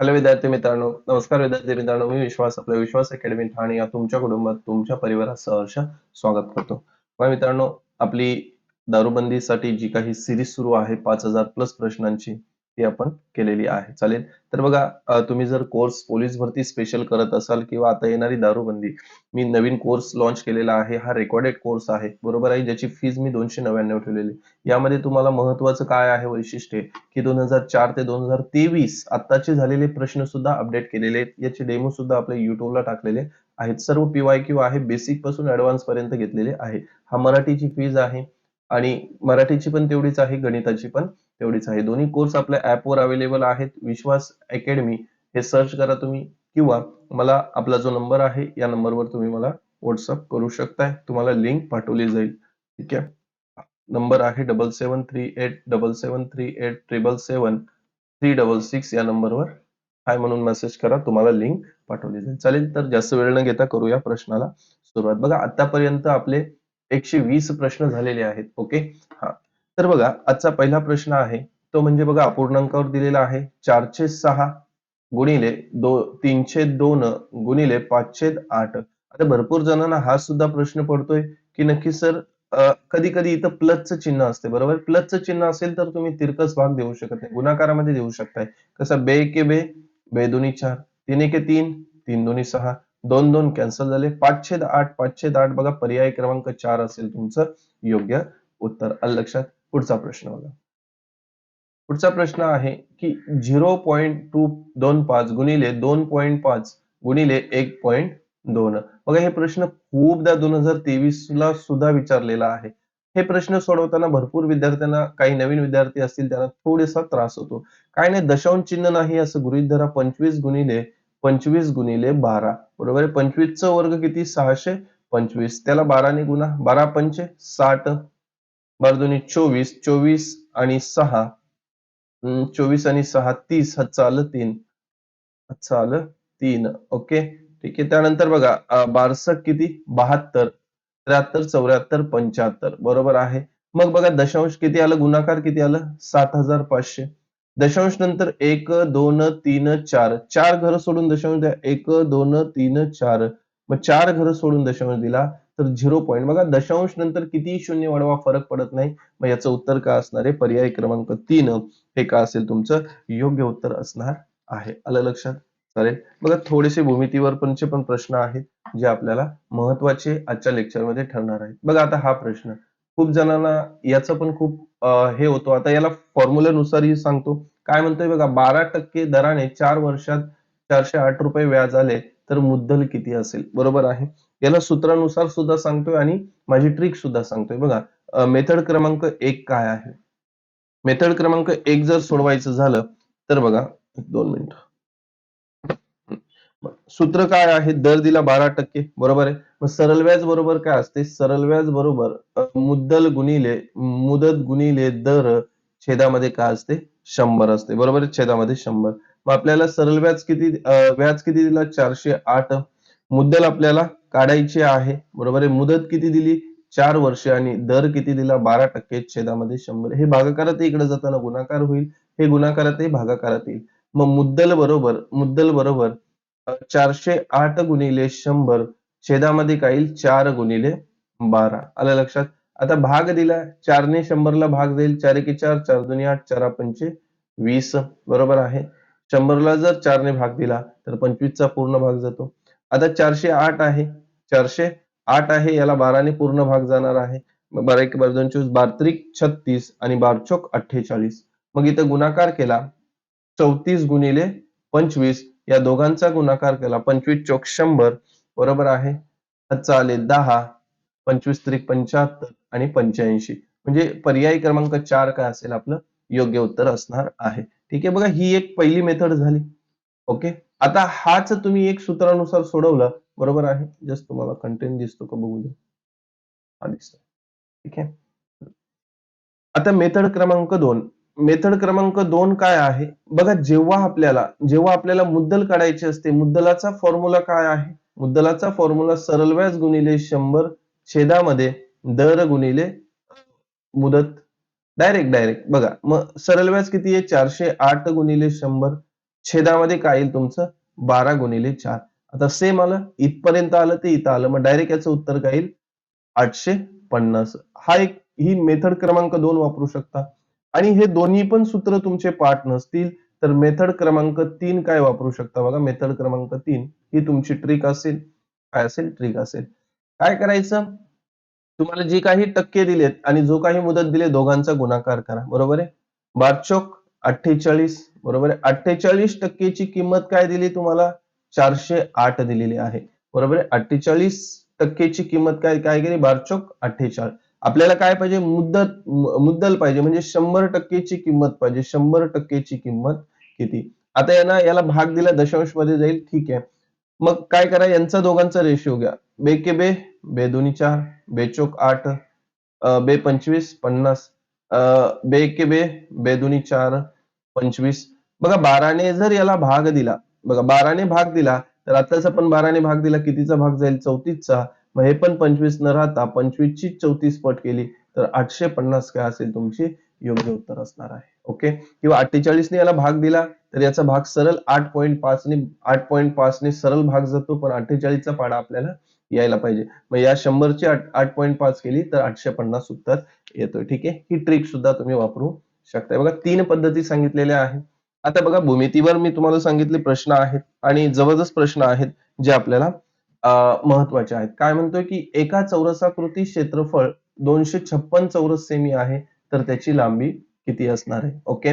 Hello विद्यार्थी मित्रांनो नमस्कार विद्यार्थी मित्रांनो मी विश्वास आपल्या विश्वास अकॅडमी ठाणे या तुमच्या कुटुंबात तुमच्या परिवारात सहर्ष स्वागत करतो. मित्रांनो आपली दारूबंदीसाठी जी काही सिरीज सुरू आहे पाच हजार प्लस प्रश्नांची ती आपण केलेली आहे. चालेल? तर बघा तुम्ही जर कोर्स पोलीस भरती स्पेशल करत असाल किंवा आता येणारी दारूबंदी मी नवीन कोर्स लॉन्च केलेला आहे. हा रेकॉर्डेड कोर्स आहे. बरोबर आहे? ज्याची फीज मी दोनशे नव्याण्णव ठेवलेली यामध्ये तुम्हाला महत्वाचं काय आहे वैशिष्ट्य? की दोन हजार चार ते दोन हजार तेवीस आत्ताचे झालेले प्रश्न सुद्धा अपडेट केलेले आहेत. याचे डेमो सुद्धा आपल्या युट्यूबला टाकलेले आहेत. सर्व पीवाय क्यू आहे. बेसिकपासून ऍडव्हान्स पर्यंत घेतलेले आहे. हा मराठीची फीज आहे. आणि मराठीची पण तेवढीच आहे. गणिताची पण तेवढीच आहे. दोन्ही कोर्स आपल्या ऍपवर अवेलेबल आहेत. विश्वास अकॅडमी हे सर्च करा तुम्ही किंवा मला आपला जो नंबर आहे या नंबरवर तुम्ही मला व्हॉट्सअप करू शकताय. तुम्हाला लिंक पाठवली जाईल. ठीक आहे? नंबर आहे double seven three eight double seven three eight triple seven three double six या नंबरवर हाय म्हणून मेसेज करा. तुम्हाला लिंक पाठवली जाईल. चालेल? तर जास्त वेळ न घेता करूया प्रश्नाला सुरुवात. बघा आतापर्यंत आपले एकशे वीस प्रश्न झालेले आहेत. ओके हा. तर बघा आजचा पहिला प्रश्न आहे तो म्हणजे बघा अपूर्णांकावर दिलेला आहे चारशे सहा गुणिले दो तीनशे दोन गुणिले पाचशे आठ. आता भरपूर जणांना हा सुद्धा प्रश्न पडतोय की नक्की सर कधी कधी इथं प्लसचं चिन्ह असते बरोबर? प्लसचं चिन्ह असेल तर तुम्ही तिरकस भाग देऊ शकत नाही गुणाकारामध्ये देऊ शकताय. कसं बे के बे बे दोन्ही चार तीन एके तीन तीन दोन्ही सहा दोन दोन कॅन्सल झाले पाचशे आठ पाचशे आठ बघा पर्याय क्रमांक चार असेल तुमचं योग्य उत्तर. लक्षात? पुढचा प्रश्न बघा. पुढचा प्रश्न आहे की झिरो पॉईंट टू दोन पाच गुणिले दोन पॉईंट पाच गुणिले एक पॉईंट दोन. बघा हे प्रश्न खूपदा दोन हजार तेवीस ला सुद्धा विचारलेला आहे. हे प्रश्न सोडवताना भरपूर विद्यार्थ्यांना काही नवीन विद्यार्थी असतील त्यांना थोडासा त्रास होतो. काय नाही दशांश चिन्ह नाही असं गृहित धरा पंचवीस गुणिले पंचवीस गुणिले बारा. बरोबर आहे? पंचवीसचा वर्ग किती? सहाशे पंचवीस. त्याला बाराने गुणा बारा पंचे साठ. बारा दोन्ही चोवीस चोवीस आणि सहा. चोवीस आणि सहा तीस हातचं आलं तीन. हातचं आलं तीन. ओके? ठीक आहे. त्यानंतर बघा अं, बारसक किती? बहात्तर. त्र्याहत्तर चौऱ्याहत्तर पंच्याहत्तर. बरोबर आहे. मग बघा दशांश किती आलं? गुणाकार किती आलं? सात हजार पाचशे. दशांश नंतर एक दोन तीन चार. चार घर सोडून दशांश द्या. एक दोन तीन चार. मग चार घर सोडून दशांश दिला. तर झिरो पॉईंट. बघा दशांश नंतर किती शून्य वाढवा फरक पडत नाही. मग याचं उत्तर का असणार आहे? पर्याय क्रमांक तीन. हे का असेल? तुमचं योग्य उत्तर असणार आहे. आलं लक्षात? चालेल. बघा थोडेसे भूमितीवर पणचे पण प्रश्न आहेत जे आपल्याला महत्त्वाचे आजच्या लेक्चरमध्ये ठरणार आहेत. बघा आता हा प्रश्न. खूप जणांना याचं पण खूप हे होतो. आता याला फॉर्म्युल्यानुसारही सांगतो. काय म्हणतोय? बघा बारा टक्के दराने चार वर्षात चारशे आठ रुपये व्याज आले. तर मुद्दल किती असेल? बरोबर आहे. याला सूत्रानुसार सुद्धा सांगतोय आणि माझी ट्रिक सुद्धा सांगतोय. बघा मेथड क्रमांक एक काय आहे? मेथड क्रमांक एक जर सोडवायचं झालं तर बघा दोन मिनिट. सूत्र काय आहे? दर दिला बारा टक्के. बरोबर आहे? मग सरळ व्याज बरोबर काय असते? सरळ व्याज बरोबर मुद्दल गुणिले मुदत गुणिले दर छेदामध्ये काय असते? शंभर असते. बरोबर आहे? छेदामध्ये शंभर. मग आपल्याला सरळ व्याज किती व्याज किती दिला? चारशे आठ. मुद्दल आपल्याला काढायचे आहे. बरोबर आहे? मुदत किती दिली? चार वर्षे. आणि दर किती दिला? बारा टक्के. छेदामध्ये शंभर. हे भागाकारात इकडे जाताना गुणाकार होईल. हे गुणाकारातही भागाकारात येईल. मग मुद्दल बरोबर मुद्दल बरोबर चारशे आठ गुणिले शंभर. छेदामध्ये काय येईल? चार गुणिले बारा. आलं लक्षात? आता भाग दिला. चारने शंभरला भाग देईल. चार एके चार चार दोन्ही आठ चारा पंचे वीस. बरोबर आहे? शंभरला जर चारने भाग दिला तर पंचवीसचा पूर्ण भाग जातो. आता चारशे आठ आहे. चारशे आठ आहे याला बाराने पूर्ण भाग जाणार आहे. बारा एक बारा दोन चोवीस बारत्रिक छत्तीस आणि बारचोक अठ्ठेचाळीस. मग इथं गुणाकार केला चौतीस गुणिले पंचवीस या दोघांचा गुणाकार केला पंचवीस चौक शंभर बरोबर आहे. आले दहा पंचवीस त्रिक पंच्याहत्तर आणि पंच्याऐंशी. म्हणजे पर्याय क्रमांक चार काय असेल आपलं? योग्य उत्तर असणार आहे. ठीक आहे बघा ही एक पहिली मेथड झाली. ओके आता हाच तुम्ही एक सूत्रानुसार सोडवला बरोबर आहे? जस्ट तुम्हाला कंटेंट दिसतो का बघू द्या. हा दिसतो ठीक आहे? आता मेथड क्रमांक दोन. मेथड क्रमांक दोन काय आहे? बघा जेव्हा आपल्याला जेव्हा आपल्याला मुद्दल काढायची असते मुद्दलाचा फॉर्म्युला काय आहे? मुद्दलाचा फॉर्म्युला सरळ व्याज गुणिले शंभर छेदामध्ये दर गुणिले मुदत डायरेक्ट डायरेक्ट बघा मग सरळ व्याज किती आहे? चारशे आठ गुणिले शंभर. छेदामध्ये काय येईल तुमचं? बारा गुणिले चार. आता सेम आलं इथपर्यंत आलं ते इथं आलं. मग डायरेक्ट याचं उत्तर काय येईल? आठशे पन्नास. हा एक ही मेथड क्रमांक दोन वापरू शकता. आणि हे दोन्ही पण सूत्र तुमचे पाठ नसतील तर मेथड क्रमांक तीन काय वापरू शकता बघा? मेथड क्रमांक तीन ही तुमची ट्रिक असेल काय असेल? ट्रिक असेल. काय करायचं? तुम्हाला जे काही टक्के दिलेत आणि जो काही मुदत दिले दोघांचा गुणाकार करा. बरोबर आहे? बारचोक अठ्ठेचाळीस. बरोबर आहे? अठ्ठेचाळीस टक्केची किंमत काय दिली तुम्हाला? चारशे आठ दिलेली आहे. बरोबर आहे? अठ्ठेचाळीस टक्केची किंमत काय काय केली? बारचोक अठ्ठेचाळीस आपल्याला काय पाहिजे? मुद्दत मुद्दल पाहिजे. म्हणजे शंभर टक्केची किंमत पाहिजे. शंभर टक्केची किंमत किती? आता यांना याला भाग दिला दशांशमध्ये जाईल. ठीक आहे. मग काय करा यांचा दोघांचा रेशिओ घ्या. बे के बे बे दोन्ही चार बेचोक आठ बे पंचवीस पन्नास बे के बे बे दोन्ही चार पंचवीस. बघा बाराने जर याला भाग दिला बघा बाराने भाग दिला तर आताच आपण बाराने भाग दिला कितीचा भाग जाईल? चौतीसचा. मग हे पण पंचवीस न राहता पंचवीसची चौतीस पट केली तर आठशे पन्नास काय असेल तुमची? योग्य उत्तर असणार आहे. ओके? किंवा अठ्ठेचाळीसने याला भाग दिला तर याचा भाग सरळ आठ पॉईंट पाचने आठ पॉईंट पाचने सरळ भाग जातो पण अठ्ठेचाळीसचा पाडा आपल्याला यायला पाहिजे. मग या शंभरची आठ आठ पॉईंट पाच केली तर आठशे पन्नास उत्तर येतोय. ठीक आहे? ही ट्रिक सुद्धा तुम्ही वापरू शकताय. बघा तीन पद्धती सांगितलेल्या आहेत. आता बघा भूमितीवर मी तुम्हाला सांगितले प्रश्न आहेत आणि जबरदस्त प्रश्न आहेत जे आपल्याला महत्त्वाचे आहेत. काय म्हणतोय की एका चौरसाकृती क्षेत्रफळ दोनशे छप्पन चौरस सेमी आहे तर त्याची लांबी किती असणार आहे? ओके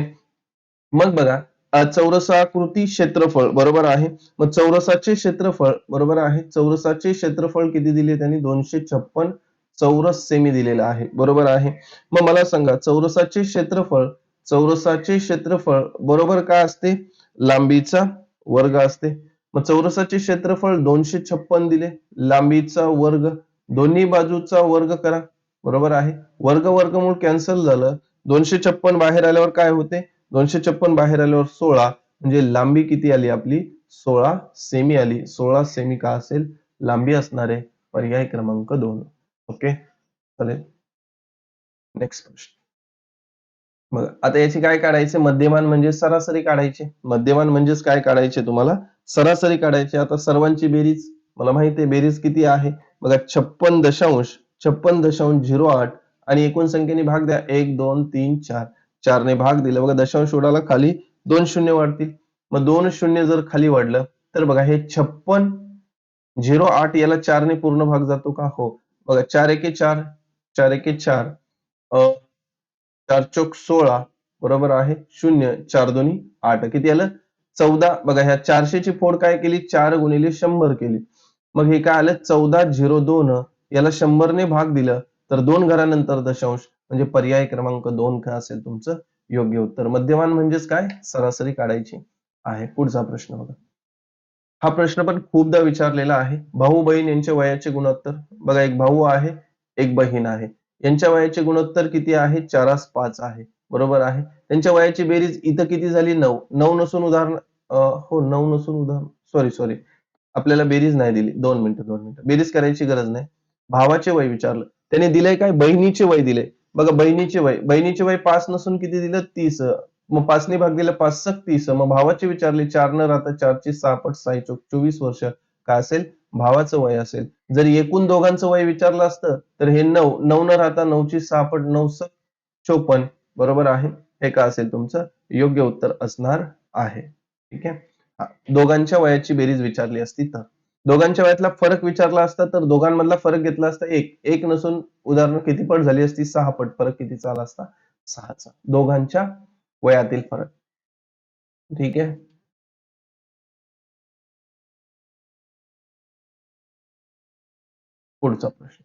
मग बघा चौरसाकृती क्षेत्रफळ बरोबर आहे. मग चौरसाचे क्षेत्रफळ बरोबर आहे. चौरसाचे क्षेत्रफळ किती दिले त्यांनी? दोनशे छप्पन चौरस सेमी दिलेलं आहे. बरोबर आहे. मग मला सांगा चौरसाचे क्षेत्रफळ चौरसाचे क्षेत्रफळ बरोबर काय असते? लांबीचा वर्ग असते. मग चौरसाचे क्षेत्रफळ दोनशे छप्पन दिले. लांबीचा वर्ग दोन्ही बाजूचा वर्ग करा. बरोबर आहे. वर्ग वर्गमूळ कॅन्सल झालं. दोनशे छप्पन बाहेर आल्यावर काय होते? दोनशे छप्पन बाहेर आल्यावर सोळा म्हणजे लांबी किती आली आपली? सोळा सेमी आली. सोळा सेमी का असेल? लांबी असणार आहे पर्याय क्रमांक दोन. ओके? चालेल. नेक्स्ट प्रश्न मग आता याची काय काढायचे? मध्यमान म्हणजे सरासरी काढायचे. मध्यमान म्हणजेच काय काढायचे तुम्हाला? सरासरी काढायचे. आता सर्वांची बेरीज मला माहिती आहे बेरीज किती आहे? बघा छप्पन दशांश छप्पन दशांश झिरो आठ आणि एकूण संख्येने भाग द्या. एक दोन तीन चार. चारने भाग दिला. बघा दशांश उडाला खाली दोन शून्य वाढतील. मग दोन शून्य जर खाली वाढलं तर बघा हे छप्पन झिरो आठ याला चारने पूर्ण भाग जातो का? हो. बघा चार एके चार चार एके चार चार चौक सोळा बरोबर आहे शून्य चार दोन्ही आठ. किती आलं? चौदा. बघा ह्या चारशेची फोड काय केली? चार गुणिले शंभर केली. मग हे काय आलं? चौदा झिरो दोन याला शंभरने भाग दिलं. तर दोन घरानंतर दशांश म्हणजे पर्याय क्रमांक दोन काय असेल तुमचं? योग्य उत्तर. मध्यमान म्हणजेच काय? सरासरी काढायची आहे. पुढचा प्रश्न बघा. हा प्रश्न पण खूपदा विचारलेला आहे. भाऊ बहीण यांच्या वयाचे गुणोत्तर? बघा एक भाऊ आहे एक बहीण आहे. यांच्या वयाचे गुणोत्तर किती आहे? चारास पाच आहे. बरोबर आहे? त्यांच्या वयाची बेरीज इथं किती झाली? नऊ. नऊ नसून उदाहरण हो नऊ नसून उदाहरण. सॉरी सॉरी आपल्याला बेरीज नाही दिली. दोन मिनिटं दोन मिनिटं. बेरीज करायची गरज नाही. भावाचे वय विचारलं. त्याने दिलंय काय? बहिणीचे वय दिले बघा बहिणीचे वय. बहिणीचे वय पाच नसून किती दिलं? तीस. मग पाचने भाग दिला पाच सक तीस मग भावाचे विचारले चार न राहता चारची सहापट साई सहा चोवीस वर्ष. काय असेल? भावाचं वय असेल. जर एकूण दोघांचं वय विचारलं असतं तर हे नऊ. नऊ न राहता नऊची सहापट नऊ सक चोपन्न. बरोबर आहे? हे का असेल तुमचं? योग्य उत्तर असणार आहे. ठीक आहे? दोघांच्या वयाची बेरीज विचारली असती तर. दोघांच्या वयातला फरक विचारला असता तर दोघांमधला फरक घेतला असता एक. एक नसून उदाहरण किती पट झाली असती? सहा पट. फरक कितीचा आला असता? सहाचा. दोघांच्या वयातील फरक. ठीक आहे? पुढचा प्रश्न.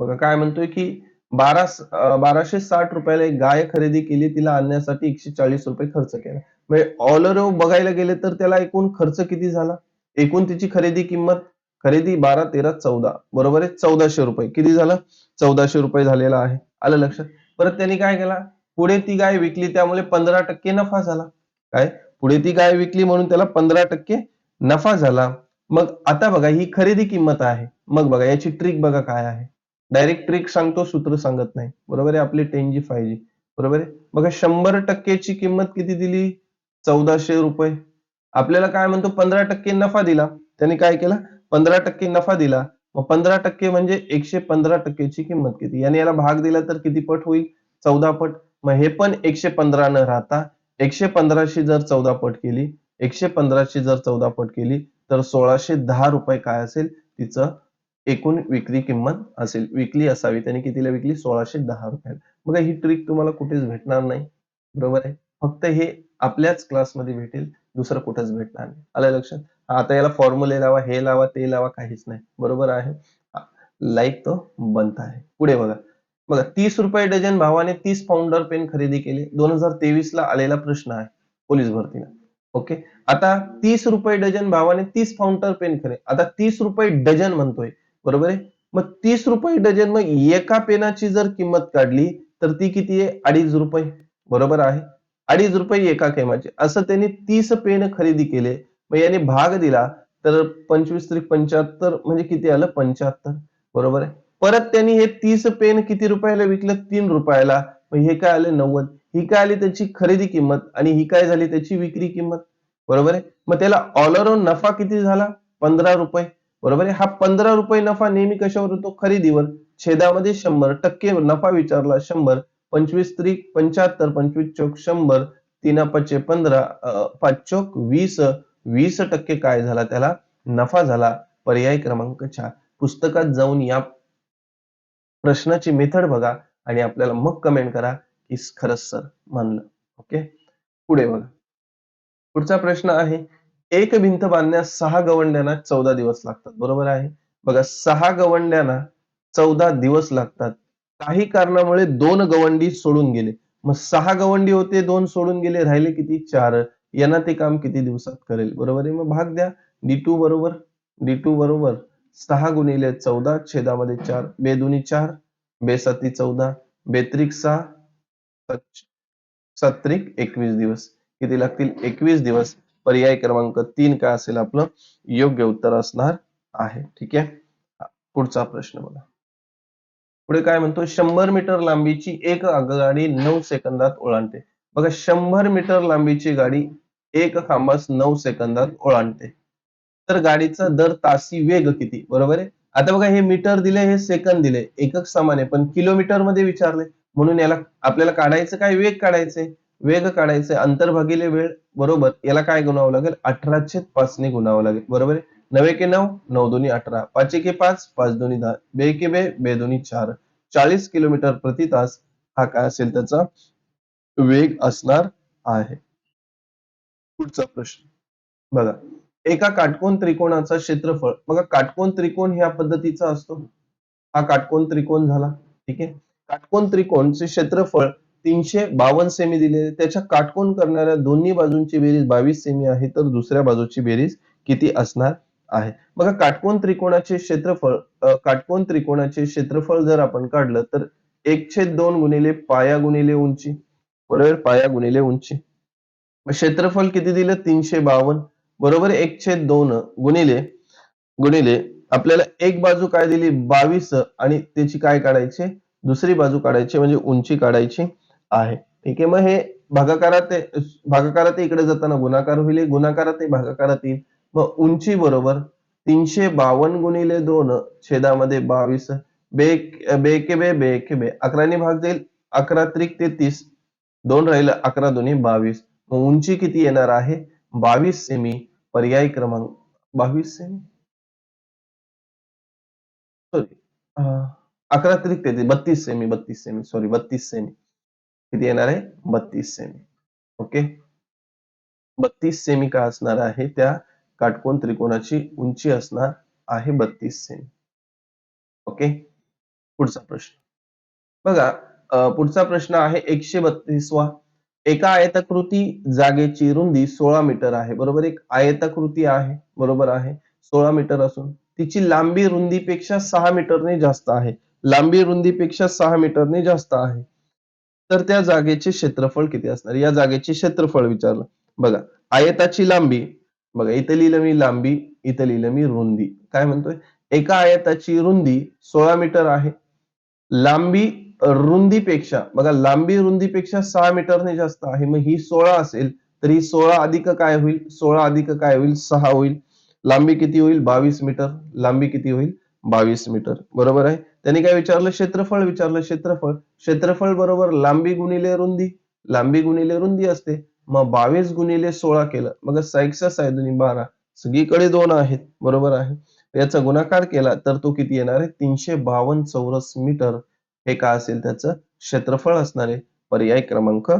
बघा काय म्हणतोय की बारा बाराशे साठ रुपयाला एक गाय खरेदी केली तिला आणण्यासाठी एकशे चाळीस रुपये खर्च केला. म्हणजे ऑल बघायला गेले तर त्याला एकूण खर्च किती झाला? एकूण तिची खरेदी किंमत खरेदी बारा तेरा चौदा बरोबर आहे? चौदाशे रुपये. किती झालं? चौदाशे रुपये झालेला आहे. आलं लक्षात? परत त्यांनी काय केला? पुढे ती गाय विकली त्यामुळे पंधरा टक्के नफा झाला. काय? पुढे ती गाय विकली म्हणून त्याला पंधरा टक्के नफा झाला. मग आता बघा ही खरेदी किंमत आहे. मग बघा याची ट्रिक बघा काय आहे. डायरेक्ट ट्रिक सांगतो सूत्र सांगत नाही. बरोबर आहे? आपली टेन जी फाय जी बरोबर आहे? बघा शंभर टक्केची किंमत किती दिली? चौदाशे रुपये. आपल्याला काय म्हणतो पंधरा टक्के नफा दिला. त्यांनी काय केला? पंधरा टक्के नफा दिला. मग पंधरा टक्के म्हणजे एकशे पंधरा टक्केची किंमत किती? याने याला भाग दिला तर किती पट होईल? चौदा पट. मग हे पण एकशे पंधरा न राहता एकशे पंधराशी जर चौदा पट केली एकशे पंधराशी जर चौदा पट केली तर सोळाशे दहा रुपये काय असेल? तिचं एकूण विक्री किंमत असेल. विकली असावी. त्याने कितीला विकली? सोळाशे दहा रुपयाला. बघा ही ट्रिक तुम्हाला कुठेच भेटणार नाही. बरोबर आहे? फक्त हे आपल्याच क्लासमध्ये भेटेल दुसरं कुठंच भेटणार नाही. आलं लक्षात? आता याला फॉर्म्युले लावा हे लावा ते लावा काहीच नाही. बरोबर आहे? लाईक तो बनता आहे. पुढे बघा. बघा तीस रुपये डझन भावाने तीस पाऊंडर पेन खरेदी केले. दोन हजार तेवीस ला आलेला प्रश्न आहे पोलीस भरतीला. ओके आता तीस रुपये डझन भावाने तीस फाउंटर पेन खरे आता तीस रुपये डझन म्हणतोय. बरोबर आहे? मग तीस रुपये डझन मग एका पेनाची जर किंमत काढली तर ती किती आहे? अडीच रुपये. बरोबर आहे? अडीच रुपये एका केमाचे असं त्यांनी तीस पेन खरेदी केले. मग याने भाग दिला. तर पंचवीस त्रिक पंच्याहत्तर म्हणजे किती आलं? पंच्याहत्तर. बरोबर आहे? परत त्यांनी हे तीस पेन किती रुपयाला विकलं? तीन रुपयाला. मग हे काय आलं? नव्वद. ही काय आली? त्याची खरेदी किंमत. आणि ही काय झाली? त्याची विक्री किंमत. बरोबर आहे? मग त्याला ऑल नफा किती झाला? पंधरा रुपये. बरोबर आहे? हा पंधरा रुपये नफा नेहमी कशावर होतो? खरेदीवर. छेदामध्ये शंभर टक्के नफा विचारला शंभर. पंचवीस त्रिक पंच्याहत्तर पंचवीस चौक शंभर तीन पच्चे पंधरा पाच चौक वीस वीस टक्के काय झाला त्याला? नफा झाला. पर्याय क्रमांक चार. पुस्तकात जाऊन या प्रश्नाची मेथड बघा आणि आपल्याला मग कमेंट करा की खरंच सर म्हणलं ओके पुढे बघा. पुढचा प्रश्न आहे एक भिंत बांधण्यास सहा गवंड्यांना चौदा दिवस लागतात. बरोबर आहे? बघा सहा गवंड्यांना चौदा दिवस लागतात. काही कारणामुळे दोन गवंडी सोडून गेले. मग सहा गवंडी होते दोन सोडून गेले राहिले किती? चार. यांना ते काम किती दिवसात करेल? बरोबर आहे? मग भाग द्या. डी टू बरोबर. डी टू बरोबर. सहा गुणिले चौदा छेदामध्ये चार. बेदुनी चार. बेसाती चौदा. बेत्रिक सहा. सत्रिक एकवीस दिवस. किती लागतील? एकवीस दिवस. पर्याय क्रमांक तीन काय असेल आपलं? योग्य उत्तर असणार आहे. ठीक आहे? पुढचा प्रश्न बघा. पुढे काय म्हणतो? शंभर मीटर लांबीची एक गाडी नऊ सेकंदात ओलांडते. बघा शंभर मीटर लांबीची गाडी एक खांबास नऊ सेकंदात ओलांडते. तर गाडीचा दर तासी वेग किती? बरोबर आहे? आता बघा हे मीटर दिले हे सेकंद दिले एकक समान आहे. पण किलोमीटरमध्ये विचारले म्हणून याला आपल्याला काढायचं काय? वेग काढायचे. वेग काढायचंय अंतर भागिले वेळ बरोबर याला काय गुणावं लागेल? अठराशे पाच ने गुणावं लागेल. बरोबर आहे? नवे के नऊ नऊ दोन्ही अठरा पाच एके पाच पाच दोन्ही दहा बे के बे बे दोन्ही चार चाळीस किलोमीटर प्रति तास हा काय असेल त्याचा वेग असणार आहे. पुढचा प्रश्न. बघा एका काटकोन त्रिकोणाचा क्षेत्रफळ बघा काटकोन त्रिकोण ह्या पद्धतीचा असतो. हा काटकोन त्रिकोण झाला ठीक आहे? काटकोन त्रिकोणचे क्षेत्रफळ तीनशे बावन्न सेमी दिलेले त्याच्या काटकोन करणाऱ्या दोन्ही बाजूंची बेरीज बावीस सेमी आहे तर दुसऱ्या बाजूची बेरीज किती असणार? आहे. बघा काटकोन त्रिकोणाचे क्षेत्रफळ काटकोन त्रिकोणाचे क्षेत्रफळ जर आपण काढलं तर एक छेद दोन गुणिले पाया गुणिले उंची. बरोबर? पाया गुणिले उंची. क्षेत्रफळ किती दिलं? तीनशे बावन्न. बरोबर? एक छेद दोन गुणिले गुणिले आपल्याला एक बाजू काय दिली? बावीस. आणि त्याची काय काढायची? दुसरी बाजू काढायची म्हणजे उंची काढायची आहे. ठीक आहे? मग हे भागाकारात भागाकारात इकडे जाताना गुणाकार होईल. गुणाकारात भागाकारात येईल. मग उंची बरोबर तीनशे बावन्न गुणिले दोन छेदामध्ये बावीस. बेके बे बेके बे. अकराने भाग जाईल. अकरा त्रिक तेहतीस दोन राहिलं अकरा दोन्ही बावीस. मग उंची किती येणार आहे? बावीस सेमी पर्याय क्रमांक. बावीस सेमी सॉरी अकरा त्रिक तेहतीस बत्तीस सेमी बत्तीस सेमी सॉरी बत्तीस सेमी किती येणार आहे? बत्तीस सेमी ओके बत्तीस सेमी का असणार आहे त्या काटकोन त्रिकोणाची उंची असणार आहे बत्तीस सेमी ओके पुढचा प्रश्न. बघा पुढचा प्रश्न आहे एकशे बत्तीसवा. एका आयताकृती जागेची रुंदी सोळा मीटर आहे. बरोबर एक आयताकृती आहे. बरोबर आहे. सोळा मीटर असून तिची लांबी रुंदीपेक्षा सहा मीटरने जास्त आहे. लांबी रुंदीपेक्षा सहा मीटरने जास्त आहे. तर त्या जागेचे क्षेत्रफळ किती असणार? या जागेचे क्षेत्रफळ विचारलं. बघा आयताची लांबी बघा इथं लिहिलं मी लांबी इथं लिहिलं मी रुंदी. काय म्हणतोय? एका आयताची रुंदी सोळा मीटर आहे. लांबी रुंदीपेक्षा बघा लांबी रुंदीपेक्षा सहा मीटरने जास्त आहे. मग ही सोळा असेल तर ही सोळा अधिक काय होईल? सोळा अधिक काय होईल? सहा होईल. लांबी किती होईल? बावीस मीटर. लांबी किती होईल? बावीस मीटर. बरोबर आहे? त्यांनी काय विचारलं? क्षेत्रफळ विचारलं. क्षेत्रफळ. क्षेत्रफळ बरोबर लांबी गुणिले रुंदी. लांबी गुणिले रुंदी असते. मग बावीस गुणिले सोळा केलं. मग सायक्सा सायदुनी बारा. सगळीकडे दोन आहेत. बरोबर आहे? याचा गुणाकार केला तर तो किती येणार आहे? तीनशे बावन्न चौरस मीटर. हे काय असेल? त्याचं क्षेत्रफळ असणार आहे. पर्याय क्रमांक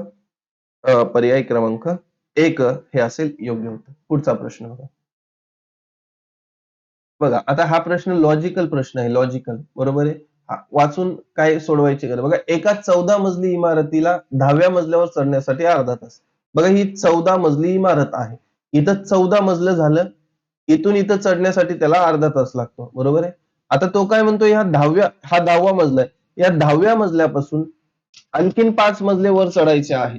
पर्याय क्रमांक एक हे असेल योग्य होतं पुढचा प्रश्न बघा. बघा आता हा प्रश्न लॉजिकल प्रश्न आहे. लॉजिकल बरोबर आहे? हा, वाचून काय सोडवायचे? का बघा एका चौदा मजली इमारतीला दहाव्या मजल्यावर चढण्यासाठी अर्धा तास. बघा ही चौदा मजली इमारत आहे. इथं चौदा मजलं झालं. इथून इथं चढण्यासाठी त्याला अर्धा तास लागतो. बरोबर आहे? आता तो काय म्हणतो ह्या दहाव्या हा दहावा मजला आहे. या दहाव्या मजल्यापासून आणखीन पाच मजले वर चढायचे आहे.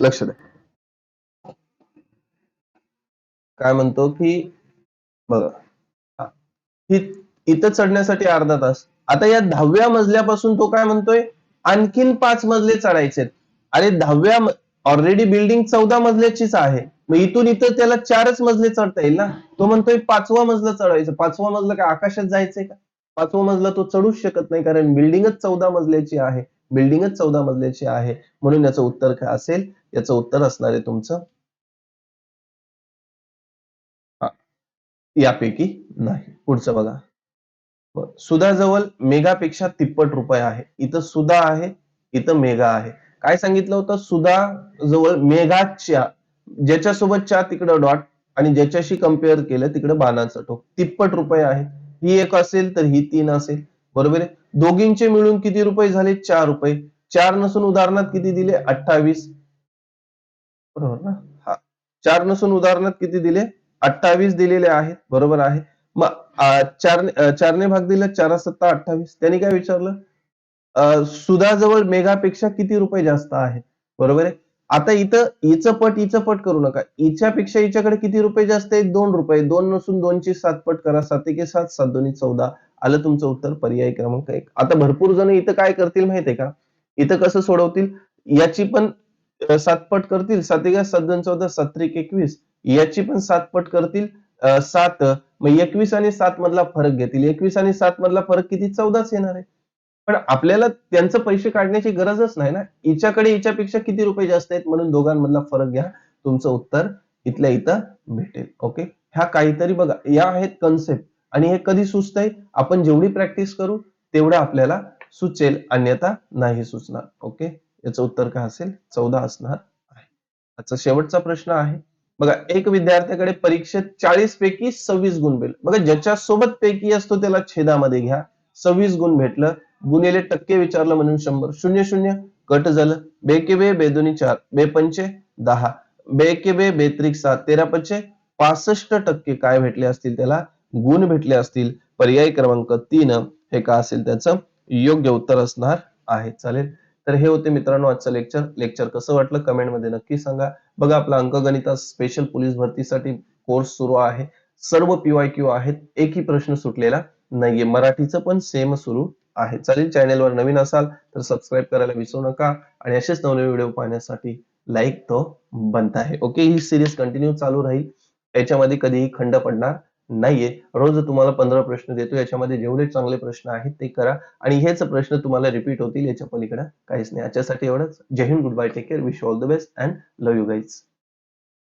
लक्ष द्या काय म्हणतो की बघा इथं चढण्यासाठी अर्धा तास. आता या दहाव्या मजल्यापासून तो काय म्हणतोय? आणखीन पाच मजले चढायचे अरे दहाव्या ऑलरेडी बिल्डिंग चौदा मजल्याचीच आहे. मग इथून इथं त्याला चारच मजले चढता येईल ना? तो म्हणतोय पाचवा मजला चढायचं. पाचवा मजला काय आकाशात जायचंय का? पाचवा मजला तो चढूच शकत नाही कारण बिल्डिंगच चौदा मजल्याची आहे. बिल्डिंगच चौदा मजल्याची आहे. म्हणून याचं उत्तर काय असेल? याचं उत्तर असणार आहे तुमचं. यापैकी नाही. पुढचं बघा. सुधाजवळ मेगापेक्षा तिप्पट रुपये आहे. इथं सुधा आहे इथं मेगा आहे. काय सांगितलं होतं? सुधा जवळ मेघाच्या ज्याच्यासोबतच्या तिकडं डॉट आणि ज्याच्याशी कंपेअर केलं तिकडं बाणाचं टोक. तिप्पट रुपये आहे. ही एक असेल तर ही तीन असेल. बरोबर आहे? दोघींचे मिळून किती रुपये झाले? चार रुपये. चार नसून उदाहरणात किती दिले? अठ्ठावीस. बरोबर ना? हा. चार नसून उदाहरणात किती दिले? अठ्ठावीस दिलेले आहेत. बरोबर आहे. मग चार चारने भाग दिला. चार सत्ता अठ्ठावीस. त्यांनी काय विचारलं? सुधाजवळ मेगापेक्षा किती रुपये जास्त आहेत? बरोबर आहे? आता इथं इचं पट इचं पट करू नका. इच्यापेक्षा हिच्याकडे किती रुपये जास्त आहेत? दोन रुपये. दोन नसून दोनची सात पट करा. सात एके सात सात दोन्ही चौदा. आलं तुमचं उत्तर पर्याय क्रमांक एक. आता भरपूर जण इथं काय करतील माहितीये का? इथं कसं सोडवतील? याची पण सातपट करतील. सात एका सात दोन चौदा सात एकवीस. याची पण सातपट करतील. सात मग एकवीस आणि सात मधला फरक घेतील. एकवीस आणि सात मधला फरक किती? चौदाच येणार आहे. पण आपल्याला त्यांचं पैसे काढण्याची गरजच नाही ना? हिच्याकडे हिच्यापेक्षा किती रुपये जास्त आहेत म्हणून दोघांमधला फरक घ्या. तुमचं उत्तर इथल्या इथं भेटेल. ओके? ह्या काहीतरी बघा. या आहेत कन्सेप्ट आणि हे कधी सुचतंय? आपण जेवढी प्रॅक्टिस करू तेवढं आपल्याला सुचेल. अन्यथा नाही सुचणार. ओके याचं उत्तर काय असेल? चौदा असणार आहे. आजचा शेवटचा प्रश्न आहे. बघा एक विद्यार्थ्याकडे परीक्षेत चाळीस पैकी सव्वीस गुण भेटले. बघा ज्याच्या सोबत पैकी असतो त्याला छेदामध्ये घ्या. सव्वीस गुण भेटलं. गुणिले टक्के विचारलं म्हणून शंभर. शून्य शून्य. कट झालं. बे के बे बेदोनी चार. बे पंचे दहा. बे के बे बेत्रिक सात. तेरा पंचे पासष्ट टक्के काय भेटले असतील त्याला? गुण भेटले असतील पर्याय क्रमांक तीन हे का असेल त्याचं योग्य उत्तर असणार आहे. चालेल? तर हे होते मित्रांनो आजचं लेक्चर लेक्चर कसं वाटलं? कमेंटमध्ये नक्की सांगा. बघा आपला अंकगणिता स्पेशल पोलीस भरतीसाठी कोर्स सुरू आहे. सर्व पीवाय क्यू आहेत. एकही प्रश्न सुटलेला नाहीये. मराठीचं पण सेम सुरू आहे. चालेल? चॅनेलवर नवीन असाल तर सबस्क्राईब करायला विसरू नका. आणि असेच नवनवीन व्हिडिओ पाहण्यासाठी लाईक तो बनता आहे. ओके ही सिरीज कंटिन्यू चालू राहील. याच्यामध्ये कधीही खंड पडणार नाहीये. रोज तुम्हाला पंधरा प्रश्न देतो याच्यामध्ये जेवढे चांगले प्रश्न आहेत ते करा आणि हेच प्रश्न तुम्हाला रिपीट होतील याच्या पलीकडे. काहीच नाही. याच्यासाठी एवढंच. जय Hind goodbye take care wish all the best and love you guys